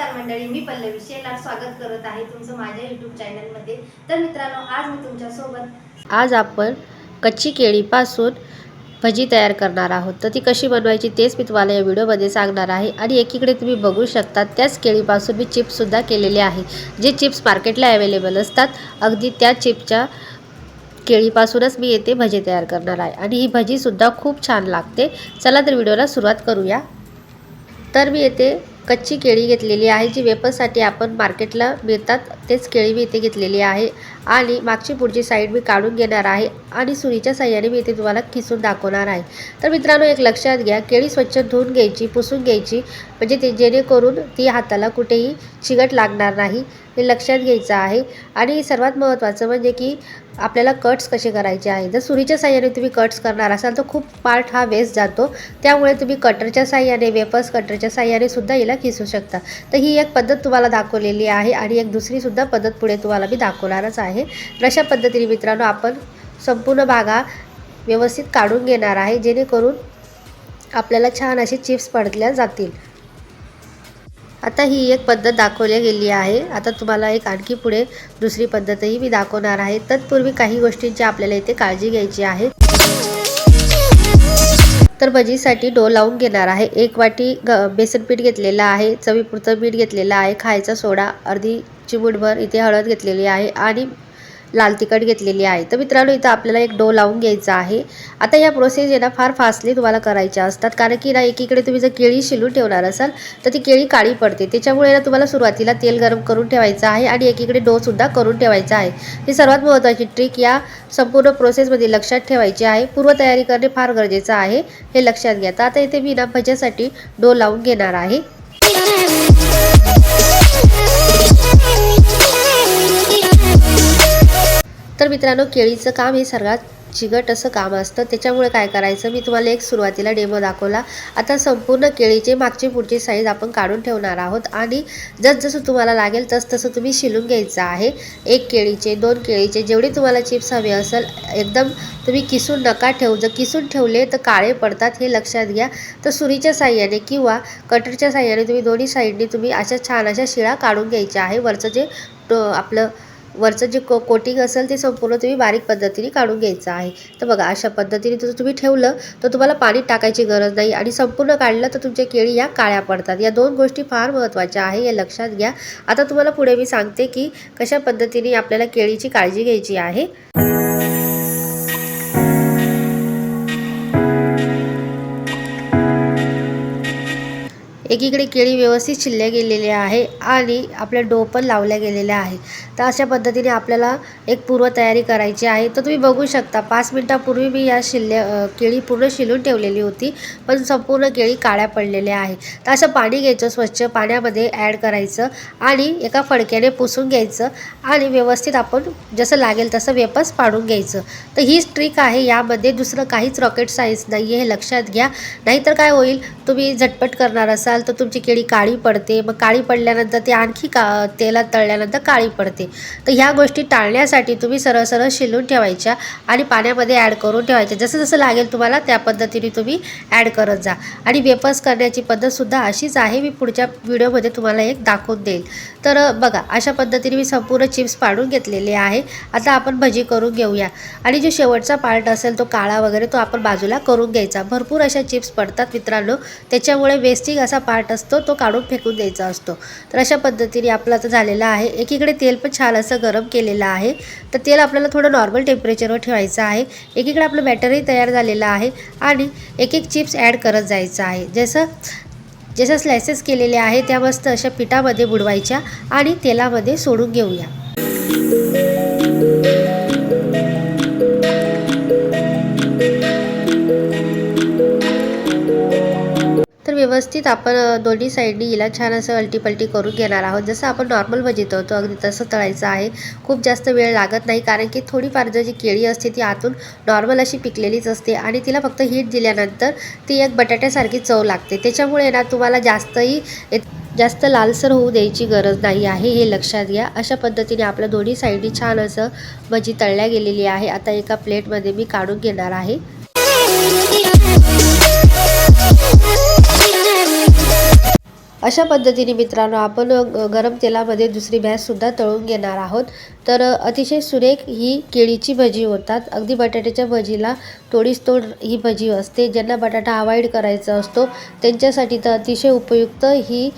नमस्कार मंडळी मी पल्लवी शेलार स्वागत करत आहे तुमचं माझ्या यूट्यूब चॅनलमध्ये तर मित्रांनो आज मी तुमच्यासोबत आज आपण कच्ची केळीपासून भजी तयार करणार आहोत. तर ती कशी बनवायची तेच मी तुम्हाला या व्हिडिओमध्ये सांगणार आहे. आणि एकीकडे तुम्ही बघू शकता त्याच केळीपासून मी चिप्ससुद्धा केलेले आहे. जे चिप्स मार्केटला अवेलेबल असतात अगदी त्या चिप्सच्या केळीपासूनच मी येथे भजी तयार करणार आहे. आणि ही भजीसुद्धा खूप छान लागते. चला तर व्हिडिओला सुरुवात करूया. तर मी येथे कच्ची केळी घेतलेली आहे जी वेपरसाठी आपण मार्केटला मिळतात. तेच केळी मी इथे घेतलेली आहे. आणि मागची पुढची साईड मी काढून घेणार आहे आणि सुरीच्या साह्याने मी इथे तुम्हाला खिसून दाखवणार आहे. तर मित्रांनो एक लक्षात घ्या केळी स्वच्छ धुवून घ्यायची पुसून घ्यायची म्हणजे ते जेणेकरून ती हाताला कुठेही चिकट लागणार नाही. हे लक्षात घ्यायचं आहे. आणि सर्वात महत्त्वाचं म्हणजे की आपल्याला कट्स कसे करायचे आहे. जर सुरीच्या साह्याने तुम्ही कट्स करणार असाल तर खूप पार्ट हा वेस्ट जातो. त्यामुळे तुम्ही कटरच्या साह्याने वेपर्स कटरच्या साह्याने सुद्धा याला खिसू शकता. तर ही एक पद्धत तुम्हाला दाखवलेली आहे. आणि एक दुसरीसुद्धा पद्धत पुढे तुम्हाला मी दाखवणारच आहे. तर अशा पद्धतीने मित्रांनो आपण संपूर्ण भागा व्यवस्थित काढून घेणार आहे जेणेकरून आपल्याला छान असे चिप्स पडल्या जातील. आता ही एक पद्धत दाखवली गेली आहे. आता तुम्हाला एक आणखी पुढे दुसरी पद्धतही मी दाखवणार आहे. तत्पूर्वी काही गोष्टींची आपल्याला इथे काळजी घ्यायची आहे. तर भजीसाठी डो लावून घेणार आहे. एक वाटी ग बेसन पीठ घेतलेलं आहे. चवीपुरतं मीठ घेतलेलं आहे. खायचा सोडा अर्धी चिमूटभर इथे हळद घेतलेली आहे. आणि लाल तिखट घेतलेली आहे. तर मित्रांनो इथं आपल्याला एक डो लावून घ्यायचा आहे. आता या प्रोसेस आहे ना फार फास्टली तुम्हाला करायच्या असतात. कारण की ना एकीकडे तुम्ही जर केळी शिलून ठेवणार असाल तर ती केळी काळी पडते. त्याच्यामुळे ना तुम्हाला सुरुवातीला तेल गरम करून ठेवायचं आहे आणि एकीकडे डोसुद्धा करून ठेवायचा आहे. ही सर्वात महत्त्वाची ट्रिक या संपूर्ण प्रोसेसमध्ये लक्षात ठेवायची आहे. पूर्वतयारी करणे फार गरजेचं आहे. हे लक्षात घ्या. तर आता इथे मी ना भज्यासाठी डो लावून घेणार आहे. तर मित्रांनो केळीचं काम हे सर्वात चिगट असं काम असतं. त्याच्यामुळे काय करायचं? मी तुम्हाला एक सुरुवातीला डेमो दाखवला. आता संपूर्ण केळीचे मागची पुढची साईज आपण काढून ठेवणार आहोत. आणि जसजसं तुम्हाला लागेल तस तसं तुम्ही शिलून घ्यायचं आहे. एक केळीचे दोन केळीचे जेवढे तुम्हाला चिप्स हवे असेल एकदम तुम्ही किसून नका ठेवू. जर किसून ठेवले तर काळे पडतात हे लक्षात घ्या. तर सुरीच्या साह्याने किंवा कटरच्या साह्याने तुम्ही दोन्ही साईडने तुम्ही अशा छान अशा शिळा काढून घ्यायच्या आहे. वरचं जे आपलं वरचं जे को कोटिंग असेल ते संपूर्ण तुम्ही बारीक पद्धतीने काढून घ्यायचं आहे. तर बघा अशा पद्धतीने जर तुम्ही ठेवलं तर तुम्हाला पाणी टाकायची गरज नाही आणि संपूर्ण काढलं तर तुमच्या केळी या काळ्या पडतात. या दोन गोष्टी फार महत्त्वाच्या आहे या लक्षात घ्या. आता तुम्हाला पुढे मी सांगते की कशा पद्धतीने आपल्याला केळीची काळजी घ्यायची आहे. एकीकडे केळी व्यवस्थित शिल्ल्या गेलेल्या आहे आणि आपल्या डो पण लावल्या गेलेल्या आहे. तर अशा पद्धतीने आपल्याला एक पूर्वतयारी करायची आहे. तर तुम्ही बघू शकता पाच मिनटापूर्वी मी या शिल्ल्या केळी पूर्ण शिलून ठेवलेली होती पण संपूर्ण केळी काळ्या पडलेल्या आहे. तर असं पाणी घ्यायचं स्वच्छ पाण्यामध्ये ॲड करायचं आणि एका फडक्याने पुसून घ्यायचं आणि व्यवस्थित आपण जसं लागेल तसं वेपस पाडून घ्यायचं. तर हीच ट्रिक आहे यामध्ये. दुसरं काहीच रॉकेट सायन्स नाही आहे हे लक्षात घ्या. नाहीतर काय होईल? तुम्ही झटपट करणार असाल. तर तुमची केळी काळी पडते. मग काळी पडल्यानंतर ते आणखी का तेलात तळल्यानंतर काळी पडते. तर ह्या गोष्टी टाळण्यासाठी तुम्ही सरळ सरळ शिलून ठेवायच्या आणि पाण्यामध्ये ॲड करून ठेवायच्या. जसं जसं लागेल तुम्हाला त्या पद्धतीने तुम्ही ॲड करत जा. आणि वेपर्स करण्याची पद्धतसुद्धा अशीच आहे. मी पुढच्या व्हिडिओमध्ये तुम्हाला एक दाखवून देईल. तर बघा अशा पद्धतीने मी संपूर्ण चिप्स पाडून घेतलेले आहे. आता आपण भजी करून घेऊया. आणि जो शेवटचा पार्ट असेल तो काळा वगैरे तो आपण बाजूला करून घ्यायचा. भरपूर अशा चिप्स पडतात मित्रांनो. त्याच्यामुळे वेस्टिंग असा पार्ट असतो तो काढून फेकून द्यायचा असतो. तर अशा पद्धतीने आपलं आता झालेलं आहे. एकीकडे तेल पण छान असं गरम केलेलं आहे. तर तेल आपल्याला थोडं नॉर्मल टेम्परेचरवर ठेवायचं आहे. एकीकडे आपलं बॅटरही तयार झालेलं आहे आणि एक एक चिप्स ॲड करत जायचं आहे. जसं जसं स्लायसेस केलेले आहे त्या मस्त अशा पिठामध्ये बुडवायच्या आणि तेलामध्ये सोडून घेऊया. व्यवस्थित आपण दोन्ही साईडनी हिला छान असं अल्टीपल्टी करून घेणार आहोत. जसं आपण नॉर्मल भजी तळतो अगदी तसं तळायचं आहे. खूप जास्त वेळ लागत नाही कारण की थोडीफार जर जी केळी असते ती आतून नॉर्मल अशी पिकलेलीच असते आणि तिला फक्त हीट दिल्यानंतर ती एक बटाट्यासारखी चव लागते. त्याच्यामुळे ना तुम्हाला जास्तही एक- जास्त लालसर होऊ द्यायची गरज नाही आहे हे लक्षात घ्या. अशा पद्धतीने आपल्या दोन्ही साईडनी छान असं भजी तळल्या गेलेली आहे. आता एका प्लेटमध्ये मी काढून घेणार आहे. अशा पद्धतीने मित्रांनो आपण गरम तेलामध्ये दुसरी बॅचसुद्धा तळून घेणार आहोत. तर अतिशय सुरेख ही केळीची भजी होतात. अगदी बटाट्याच्या भजीला तोडीस तोड ही भजी असते. ज्यांना बटाटा अवॉइड करायचा असतो त्यांच्यासाठी तर अतिशय उपयुक्त ही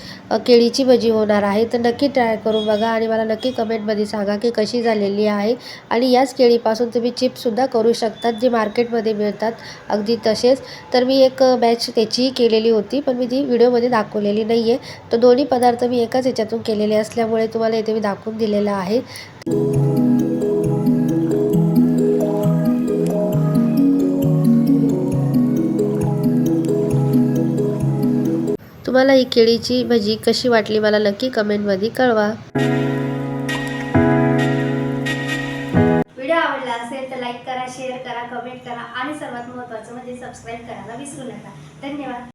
केळीची भजी होणार आहे. तर नक्की ट्राय करून बघा आणि मला नक्की कमेंटमध्ये सांगा की कशी झालेली आहे. आणि याच केळीपासून तुम्ही चिप्ससुद्धा करू शकतात जे मार्केटमध्ये मिळतात अगदी तसेच. तर मी एक बॅच त्याचीही केलेली होती पण मी ती व्हिडिओमध्ये दाखवलेली नाही आहे तर दोन्ही पदार्थ मी एकाच ह्याच्यातून केलेले असल्यामुळे तुम्हाला इथे मी दाखवून दिलेलं आहे. तुम्हाला ही केळीची भजी कशी वाटली मला नक्की कमेंटमध्ये कळवा. व्हिडिओ आवडला असेल तर लाईक करा शेअर करा कमेंट करा आणि सर्वात महत्त्वाचं म्हणजे सबस्क्राईब करायला विसरू नका. धन्यवाद.